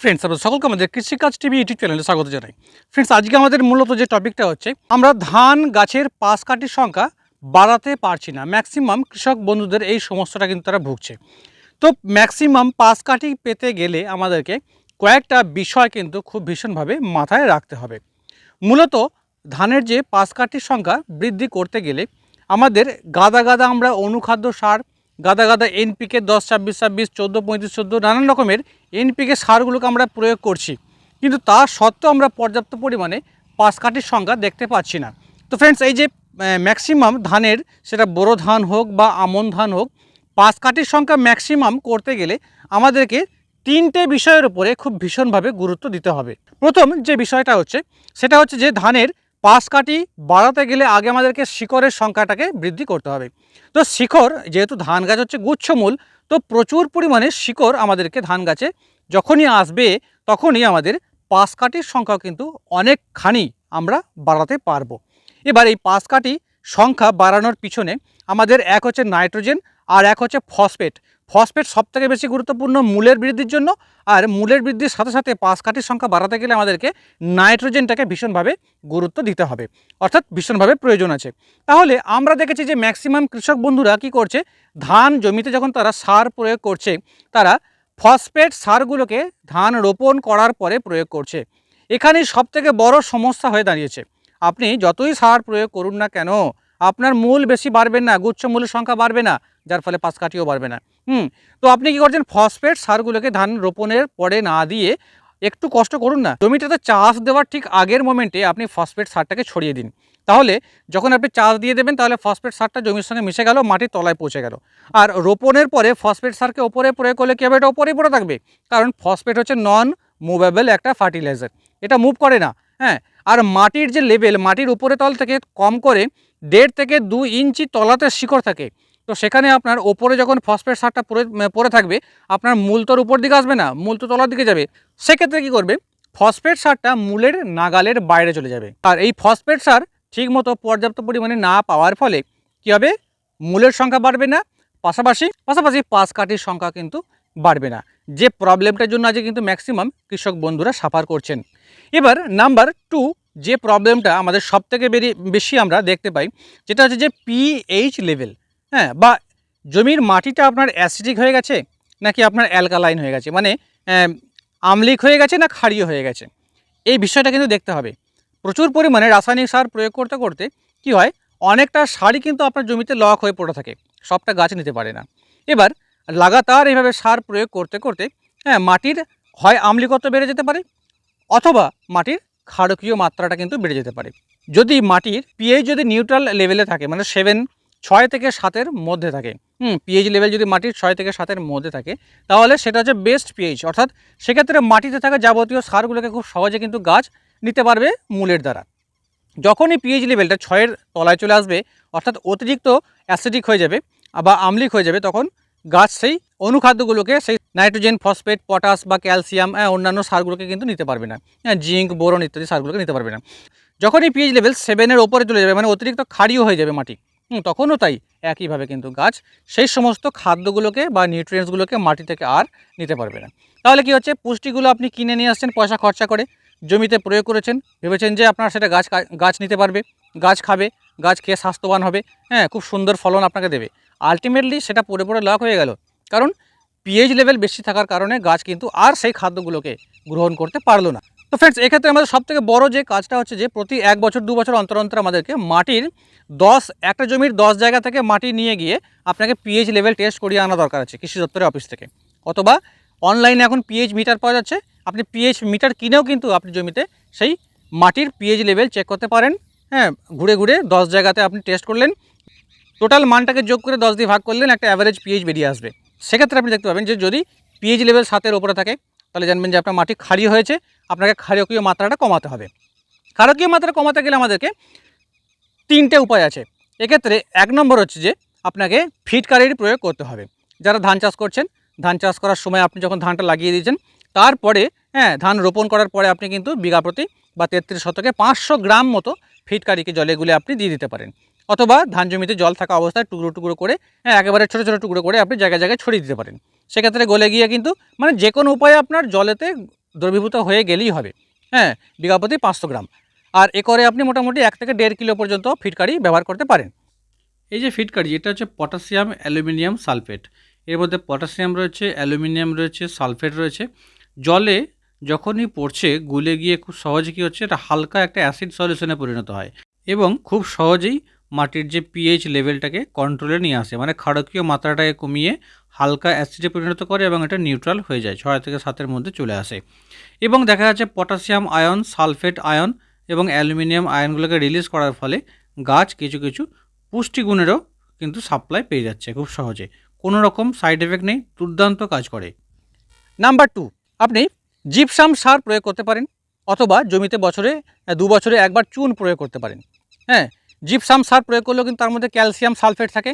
Friends আপনাদের সকলকে আমাদের কৃষিকাজ টিভি ইউটিউব চ্যানেলে স্বাগত জানাই। ফ্রেন্ডস আজকে আমাদের মূলত যে টপিকটা হচ্ছে, আমরা ধান গাছের পাশ কাঠির সংখ্যা বাড়াতে পারছি না। ম্যাক্সিমাম কৃষক বন্ধুদের এই সমস্যাটা কিন্তু তারা ভুগছে। তো ম্যাক্সিমাম পাশ কাঠি পেতে গেলে আমাদেরকে কয়েকটা বিষয় কিন্তু খুব ভীষণভাবে মাথায় রাখতে হবে। মূলত ধানের যে পাশ কাঠির সংখ্যা বৃদ্ধি করতে গেলে আমাদের গাদা গাদা আমরা অনুখাদ্য সার গাদা গাদা এনপিকে দশ, ছাব্বিশ ছাব্বিশ, চোদ্দ, পঁয়ত্রিশ, চোদ্দ, নানান রকমের এনপিকে সারগুলোকে আমরা প্রয়োগ করছি। কিন্তু তা সত্ত্বেও আমরা পর্যাপ্ত পরিমাণে পাশ কাঠির সংখ্যা দেখতে পাচ্ছি না। তো ফ্রেন্ডস এই যে ম্যাক্সিমাম ধানের, সেটা বোরো ধান হোক বা আমন ধান হোক পাশ কাঠির সংখ্যা ম্যাক্সিমাম করতে গেলে আমাদেরকে তিনটে বিষয়ের উপরে খুব ভীষণভাবে গুরুত্ব দিতে হবে। প্রথম যে বিষয়টা হচ্ছে, সেটা হচ্ছে যে ধানের পাশ কাঠি বাড়াতে গেলে আগে আমাদেরকে শিকড়ের সংখ্যাটাকে বৃদ্ধি করতে হবে। তো শিকড়, যেহেতু ধান গাছ হচ্ছে গুচ্ছমূল, তো প্রচুর পরিমাণে শিকড় আমাদেরকে ধান গাছে যখনই আসবে, তখনই আমাদের পাশ কাঠির সংখ্যা কিন্তু অনেকখানি আমরা বাড়াতে পারব। এবার এই পাশ কাঠি সংখ্যা বাড়ানোর পিছনে আমাদের এক হচ্ছে নাইট্রোজেন আর এক হচ্ছে ফসফেট। ফসফেট সবথেকে বেশি গুরুত্বপূর্ণ মূলের বৃদ্ধির জন্য, আর মূলের বৃদ্ধির সাথে সাথে পাশ কাঠির সংখ্যা বাড়াতে গেলে আমাদেরকে নাইট্রোজেনটাকে ভীষণভাবে গুরুত্ব দিতে হবে, অর্থাৎ ভীষণভাবে প্রয়োজন আছে। তাহলে আমরা দেখেছি যে ম্যাক্সিমাম কৃষক বন্ধুরা কি করছে, ধান জমিতে যখন তারা সার প্রয়োগ করছে, তারা ফসফেট সারগুলোকে ধান রোপণ করার পরে প্রয়োগ করছে। এখানেই সবথেকে বড় সমস্যা হয়ে দাঁড়িয়েছে। আপনি যতই সার প্রয়োগ করুন না কেন, আপনার মূল বেশি বাড়বে না, গুচ্ছ মূলের সংখ্যা বাড়বে না, যার ফলে পাশ কাঠিও বাড়বে না। হুম, তো আপনি কি করছেন? ফসফেট সারগুলোকে ধান রোপণের পরে না দিয়ে একটু কষ্ট করুন না। জমিটাতে চাষ দেওয়ার ঠিক আগের মোমেন্টে আপনি ফসফেট সারটাকে ছড়িয়ে দিন। তাহলে যখন আপনি চাষ দিয়ে দেবেন, তাহলে ফসফেট সারটা জমির সঙ্গে মিশে গেল, মাটির তলায় পৌঁছে গেল। আর রোপণের পরে ফসফেট সারকে ওপরে প্রয়োগ করলে কী হবে? এটা ওপরেই পড়ে থাকবে। কারণ ফসফেট হচ্ছে নন মুভেবল একটা ফার্টিলাইজার এটা মুভ করে না হ্যাঁ? আর মাটির যে লেভেল মাটির উপরে তল থেকে কম করে দেড় থেকে দু ইঞ্চি তলাতে শিকড় থাকে। তো সেখানে আপনার ওপরে যখন ফসফেট সারটা পরে পরে থাকবে, আপনার মূল তোর উপর দিকে আসবে না, মূল তো তলার দিকে যাবে। সেক্ষেত্রে কী করবে? ফসফেট সারটা মূলের নাগালের বাইরে চলে যাবে। আর এই ফসফেট সার ঠিকমতো পর্যাপ্ত পরিমাণে না পাওয়ার ফলে কী হবে? মূলের সংখ্যা বাড়বে না, পাশাপাশি পাশাপাশি পাশ কাঠির সংখ্যা কিন্তু বাড়বে না। যে প্রবলেমটার জন্য আজকে কিন্তু ম্যাক্সিমাম কৃষক বন্ধুরা সাফার করছেন। এবার নাম্বার টু যে প্রবলেমটা আমাদের সবথেকে বেরি, বেশি আমরা দেখতে পাই, যেটা হচ্ছে যে পিএইচ লেভেল হ্যাঁ বা জমির মাটিটা আপনার অ্যাসিডিক হয়ে গেছে নাকি আপনার অ্যালকালাইন হয়ে গেছে? মানে আম্লিক হয়ে গেছে না ক্ষারীয় হয়ে গেছে? এই বিষয়টা কিন্তু দেখতে হবে। প্রচুর পরিমাণে রাসায়নিক সার প্রয়োগ করতে করতে কি হয়? অনেকটা সারই কিন্তু আপনার জমিতে লক হয়ে পড়ে থাকে। সবটা গাছ নিতে পারে না। এবার লাগাতার এইভাবে সার প্রয়োগ করতে করতে হ্যাঁ মাটির হয় আম্লিকত্ব বেড়ে যেতে পারে অথবা মাটির ক্ষারকীয় মাত্রাটা কিন্তু বেড়ে যেতে পারে। যদি মাটির পিএইচ যদি নিউট্রাল লেভেলে থাকে মানে সেভেন ছয় থেকে সাতের মধ্যে থাকে। হুম পিএইচ লেভেল যদি মাটির ছয় থেকে সাতের মধ্যে থাকে তাহলে সেটা হচ্ছে বেস্ট পিএইচ অর্থাৎ সেক্ষেত্রে মাটিতে থাকা যাবতীয় সারগুলোকে খুব সহজে কিন্তু গাছ নিতে পারবে মূলের দ্বারা। যখনই পিএইচ লেভেলটা ছয়ের তলায় চলে আসবে অর্থাৎ অতিরিক্ত অ্যাসিডিক হয়ে যাবে বা আম্লিক হয়ে যাবে তখন গাছ সেই অনুখাদ্যগুলোকে সেই নাইট্রোজেন ফসফেট পটাশ বা ক্যালসিয়াম হ্যাঁ, অন্যান্য সারগুলোকে কিন্তু নিতে পারবে না। হ্যাঁ জিঙ্ক বোরন ইত্যাদি সারগুলোকে নিতে পারবে না। যখনই পিএইচ লেভেল সেভেনের ওপরে চলে যাবে মানে অতিরিক্ত ক্ষারীয় হয়ে যাবে মাটি তখনও তাই। একইভাবে কিন্তু গাছ সেই সমস্ত খাদ্যগুলোকে বা নিউট্রিয়েন্টসগুলোকে মাটি থেকে আর নিতে পারবে না। তাহলে কি হচ্ছে? পুষ্টিগুলো আপনি কিনে নিয়ে আসছেন, পয়সা খরচা করে, জমিতে প্রয়োগ করেছেন, ভেবেছেন যে আপনার সেটা গাছ গাছ নিতে পারবে, গাছ খাবে, গাছ খেয়ে স্বাস্থ্যবান হবে হ্যাঁ খুব সুন্দর ফলন আপনাকে দেবে। আলটিমেটলি সেটা পড়ে পড়ে লক হয়ে গেল। কারণ পিএইচ লেভেল বেশি থাকার কারণে গাছ কিন্তু আর সেই খাদ্যগুলোকে গ্রহণ করতে পারল না। ফ্রেন্ডস এক্ষেত্রে আমাদের সবথেকে বড় যে কাজটা হচ্ছে যে প্রতি এক বছর, দু বছর অন্তর অন্তর আমাদেরকে মাটির দশ, একটা জমির দশ জায়গা থেকে মাটি নিয়ে গিয়ে আপনাকে পিএইচ লেভেল টেস্ট করিয়ে আনা দরকার আছে কৃষি দপ্তরের অফিস থেকে। অথবা অনলাইনে এখন পিএইচ মিটার পাওয়া যাচ্ছে। আপনি পিএইচ মিটার কিনেও কিন্তু আপনি জমিতে সেই মাটির পিএইচ লেভেল চেক করতে পারেন। হ্যাঁ ঘুরে ঘুরে দশ জায়গাতে আপনি টেস্ট করলেন। টোটাল মানটাকে যোগ করে দশ দিয়ে ভাগ করলেন, একটা অ্যাভারেজ পিএইচ বেরিয়ে আসবে। সেক্ষেত্রে আপনি দেখতে পাবেন যে যদি পিএইচ লেভেল সাতের ওপরে থাকে তাহলে জানবেন যে আপনার মাটি ক্ষারীয় হয়েছে, আপনাকে ক্ষারকীয় মাত্রাটা কমাতে হবে। ক্ষারকীয় মাত্রা কমাতে গেলে আমাদেরকে তিনটে উপায় আছে। এক্ষেত্রে এক নম্বর হচ্ছে যে আপনাকে ফিটকারির প্রয়োগ করতে হবে। যারা ধান চাষ করছেন, ধান চাষ করার সময় আপনি যখন ধানটা লাগিয়ে দিয়েছেন, তারপরে হ্যাঁ ধান রোপণ করার পরে আপনি কিন্তু বিঘা প্রতি বা তেত্রিশ শতকে পাঁচশো গ্রাম মতো ফিটকারিকে জলে গুলে আপনি দিয়ে দিতে পারেন। অথবা ধান জমিতে জল থাকা অবস্থায় টুকরো টুকরো করে হ্যাঁ একেবারে ছোটো ছোটো টুকরো করে আপনি জায়গায় জায়গায় ছড়িয়ে দিতে পারেন। সেক্ষেত্রে গলে গিয়ে কিন্তু মানে যে কোনো উপায়ে আপনার জলেতে দ্রবীভূত হয়ে গেলেই হবে। হ্যাঁ বিঘা প্রতি পাঁচশো গ্রাম। আর একরে আপনি মোটামুটি এক থেকে দেড় কিলো পর্যন্ত ফিটকারি ব্যবহার করতে পারেন। এই যে ফিটকারি এটা হচ্ছে পটাশিয়াম অ্যালুমিনিয়াম সালফেট। এর মধ্যে পটাশিয়াম রয়েছে, অ্যালুমিনিয়াম রয়েছে, সালফেট রয়েছে। জলে যখনই পড়ছে, গুলে গিয়ে খুব সহজে কী হচ্ছে, এটা হালকা একটা অ্যাসিড সলিউশনে পরিণত হয়। এবং খুব সহজেই মাটির যে পিএইচ লেভেলটাকে কন্ট্রোলে নিয়ে আসে মানে ক্ষারকীয় মাত্রাটাকে কমিয়ে হালকা অ্যাসিডে পরিণত করে এবং এটা নিউট্রাল হয়ে যায়, ছয় থেকে সাতের মধ্যে চলে আসে। এবং দেখা যাচ্ছে পটাশিয়াম আয়ন সালফেট আয়ন এবং অ্যালুমিনিয়াম আয়নগুলোকে রিলিজ করার ফলে গাছ কিছু কিছু পুষ্টিগুণেরও কিন্তু সাপ্লাই পেয়ে যাচ্ছে খুব সহজে। কোনো রকম সাইড এফেক্ট নেই, দুর্দান্ত কাজ করে। নাম্বার টু আপনি জিপসাম সার প্রয়োগ করতে পারেন অথবা জমিতে বছরে, দু বছরে একবার চুন প্রয়োগ করতে পারেন। হ্যাঁ জিপসাম সার প্রয়োগ করলেও কিন্তু তার মধ্যে ক্যালসিয়াম সালফেট থাকে।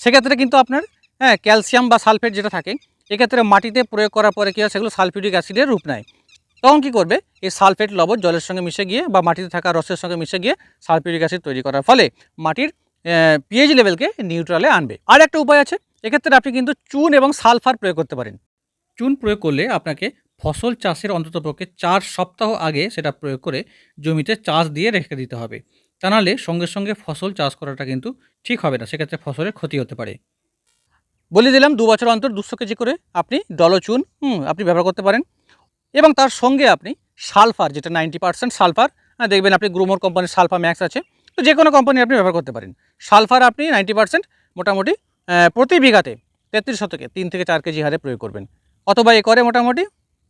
সেক্ষেত্রে কিন্তু আপনার হ্যাঁ ক্যালসিয়াম বা সালফেট যেটা থাকে, এক্ষেত্রে মাটিতে প্রয়োগ করার পরে কী হয়, সেগুলো সালফিউরিক অ্যাসিডের রূপ নেয়। তখন কী করবে, এই সালফেট লবণ জলের সঙ্গে মিশে গিয়ে বা মাটিতে থাকা রসের সঙ্গে মিশে গিয়ে সালফিউরিক অ্যাসিড তৈরি করার ফলে মাটির পিএইচ লেভেলকে নিউট্রালে আনবে। আর একটা উপায় আছে, এক্ষেত্রে আপনি কিন্তু চুন এবং সালফার প্রয়োগ করতে পারেন। চুন প্রয়োগ করলে আপনাকে ফসল চাষের অন্ততপক্ষে চার সপ্তাহ আগে সেটা প্রয়োগ করে জমিতে চাষ দিয়ে রেখে দিতে হবে। তা নাহলে সঙ্গে সঙ্গে ফসল চাষ করাটা কিন্তু ঠিক হবে না। সেক্ষেত্রে ফসলের ক্ষতি হতে পারে। বলে দিলাম, দু বছর অন্তর দুশো কেজি করে আপনি ডলচুন আপনি ব্যবহার করতে পারেন। এবং তার সঙ্গে আপনি সালফার, যেটা নাইনটি পার্সেন্ট সালফার দেখবেন আপনি গ্রোমোর কোম্পানির সালফা ম্যাক্স আছে, তো যে কোনো কোম্পানি আপনি ব্যবহার করতে পারেন। সালফার আপনি নাইনটি পার্সেন্ট মোটামুটি প্রতি বিঘাতে তেত্রিশ শতকে তিন থেকে চার কেজি হারে প্রয়োগ করবেন। অথবা এ করে মোটামুটি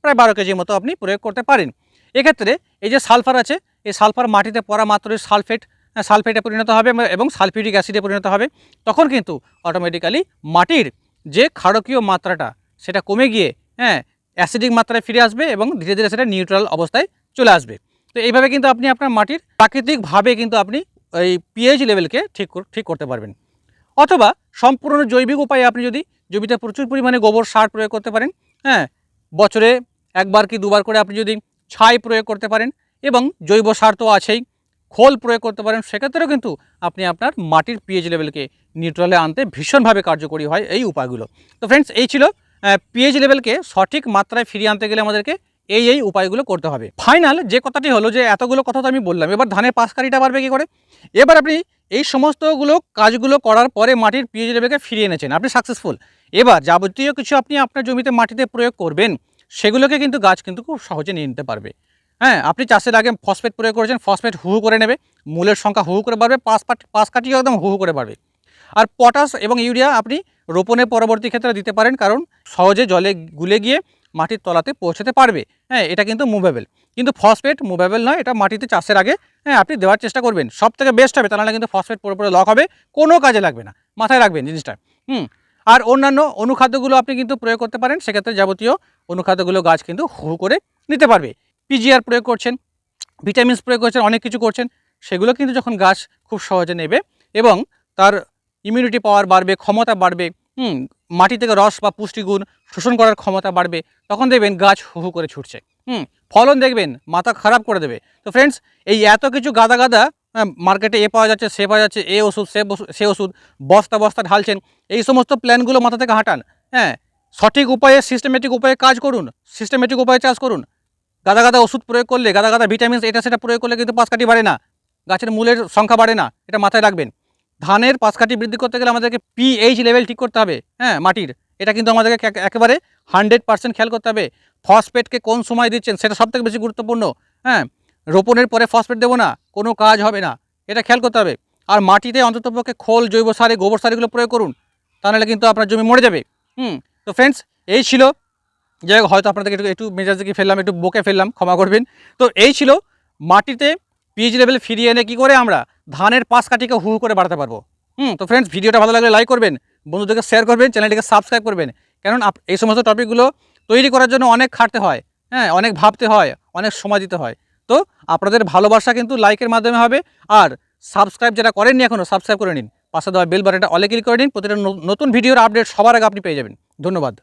প্রায় বারো কেজির মতো আপনি প্রয়োগ করতে পারেন। এক্ষেত্রে এই যে সালফার আছে এই সালফার মাটিতে পড়া মাত্রই সালফেট সালফেটে পরিণত হবে এবং সালফিউরিক অ্যাসিডে পরিণত হবে। তখন কিন্তু অটোমেটিক্যালি মাটির যে ক্ষারকীয় মাত্রাটা, সেটা কমে গিয়ে হ্যাঁ অ্যাসিডিক মাত্রায় ফিরে আসবে এবং ধীরে ধীরে সেটা নিউট্রাল অবস্থায় চলে আসবে। তো এইভাবে কিন্তু আপনি আপনার মাটির প্রাকৃতিকভাবে কিন্তু আপনি এই পিএইচ লেভেলকে ঠিক ঠিক করতে পারবেন। অথবা সম্পূর্ণ জৈবিক উপায়ে আপনি যদি জমিতে প্রচুর পরিমাণে গোবর সার প্রয়োগ করতে পারেন হ্যাঁ বছরে একবার কি দুবার করে আপনি যদি ছাই প্রয়োগ করতে পারেন এবং জৈব সার তো আছেই। খোল প্রয়োগ করতে পারেন, সেক্ষেত্রেও কিন্তু আপনি আপনার মাটির পিএইচ লেভেলকে নিউট্রালে আনতে ভীষণভাবে কার্যকরী হয় এই উপায়গুলো। তো ফ্রেন্ডস এই ছিল পিএইচ লেভেলকে সঠিক মাত্রায় ফিরিয়ে আনতে গেলে আমাদেরকে এই এই উপায়গুলো করতে হবে। ফাইনাল যে কথাটি হলো যে এতগুলো কথা তো আমি বললাম, এবার ধানের পাশকারিটা বাড়বে কী করে? এবার আপনি এই সমস্তগুলো কাজগুলো করার পরে মাটির পিএইচ লেভেলকে ফিরিয়ে এনেছেন, আপনি সাকসেসফুল এবার যাবতীয় কিছু আপনি আপনার জমিতে মাটিতে প্রয়োগ করবেন, সেগুলোকে কিন্তু গাছ কিন্তু খুব সহজে নিয়ে নিতে পারবে। হ্যাঁ আপনি চাষের আগে ফসফেট প্রয়োগ করেছেন ফসফেট হু করে নেবে, মূলের সংখ্যা হু করে বাড়বে পাশ পাট পাশ কাটিও একদম হু করে বাড়বে। আর পটাশ এবং ইউরিয়া আপনি রোপণের পরবর্তী ক্ষেত্রে দিতে পারেন, কারণ সহজে জলে গুলে গিয়ে মাটির তলাতে পৌঁছাতে পারবে। হ্যাঁ এটা কিন্তু মুভেবল কিন্তু ফসফেট মুভেবল নয়, এটা মাটিতে চাষের আগে হ্যাঁ আপনি দেওয়ার চেষ্টা করবেন। সব থেকে বেস্ট হবে, তা নাহলে কিন্তু ফসফেট পুরোপুরি লক হবে, কোনো কাজে লাগবে না, মাথায় রাখবেন জিনিসটা। হুম, আর অন্যান্য অনুখাদ্যগুলো আপনি কিন্তু প্রয়োগ করতে পারেন, সেক্ষেত্রে যাবতীয় অনুখাদ্যগুলো গাছ কিন্তু হু করে নিতে পারবে। পিজিআর প্রয়োগ করছেন ভিটামিনস প্রয়োগ করছেন, অনেক কিছু করছেন, সেগুলো কিন্তু যখন গাছ খুব সহজে নেবে এবং তার ইমিউনিটি পাওয়ার বাড়বে, ক্ষমতা বাড়বে, হুম, মাটি থেকে রস বা পুষ্টিগুণ শোষণ করার ক্ষমতা বাড়বে, তখন দেখবেন গাছ হু হু করে ছুটছে, হুম, ফলন দেখবেন, মাথা খারাপ করে দেবে। তো ফ্রেন্ডস এই এত কিছু গাদা গাদা মার্কেটে এ পাওয়া যাচ্ছে, সে পাওয়া যাচ্ছে, এ ওষুধ, সে সে ওষুধ, বস্তা বস্তা ঢালছেন, এই সমস্ত প্ল্যানগুলো মাথা থেকে হাঁটান হ্যাঁ সঠিক উপায়ে সিস্টেমেটিক উপায়ে কাজ করুন সিস্টেমেটিক উপায়ে চাষ করুন গাদা গাদা ওষুধ প্রয়োগ করলে, গাদা গাদা ভিটামিন এটা সেটা প্রয়োগ করলে কিন্তু পাশকাঠি বাড়ে না। গাছের মূলের সংখ্যা বাড়ে না, এটা মাথায় রাখবেন। ধানের পাশকাঠি বৃদ্ধি করতে গেলে আমাদেরকে পিএইচ লেভেল ঠিক করতে হবে হ্যাঁ মাটির। এটা কিন্তু আমাদেরকে একেবারে হান্ড্রেড পার্সেন্ট খেয়াল করতে হবে। ফসফেটকে কোন সময় দিচ্ছেন সেটা সবথেকে বেশি গুরুত্বপূর্ণ হ্যাঁ। রোপণের পরে ফসফেট দেবো না, কোনো কাজ হবে না, এটা খেয়াল করতে হবে। আর মাটিতে অন্ততপক্ষে খোল, জৈব সারে, গোবর সার এগুলো প্রয়োগ করুন তাহলে কিন্তু আপনার জমি মরে যাবে। হুম, তো ফ্রেন্ডস এই ছিল যাই হোক হয়তো আপনাদেরকে একটু একটু মেজাজ ফেললাম, একটু বকে ফেললাম, ক্ষমা করবেন। তো এই ছিল মাটিতে পিএইচ লেভেল ফিরিয়ে এনে কী করে আমরা ধানের পাশ কাঠিকে হু করে বাড়াতে পারব। হুম, তো ফ্রেন্ডস ভিডিওটা ভালো লাগলে লাইক করবেন, বন্ধুদেরকে শেয়ার করবেন চ্যানেলটিকে সাবস্ক্রাইব করবেন। আপ- এই সমস্ত টপিকগুলো তৈরি করার জন্য অনেক খাটতে হয় হ্যাঁ অনেক ভাবতে হয়, অনেক সময় দিতে হয়। তো আপনাদের ভালোবাসা কিন্তু লাইকের মাধ্যমে হবে, আর সাবস্ক্রাইব যারা করেননি এখনও সাবস্ক্রাইব করে নিন। পাশে দেওয়া বেল বাটনটা অলে ক্লিক করে নিন, প্রতিটা নতুন ভিডিওর আপডেট সবার আগে আপনি পেয়ে যাবেন। ধন্যবাদ।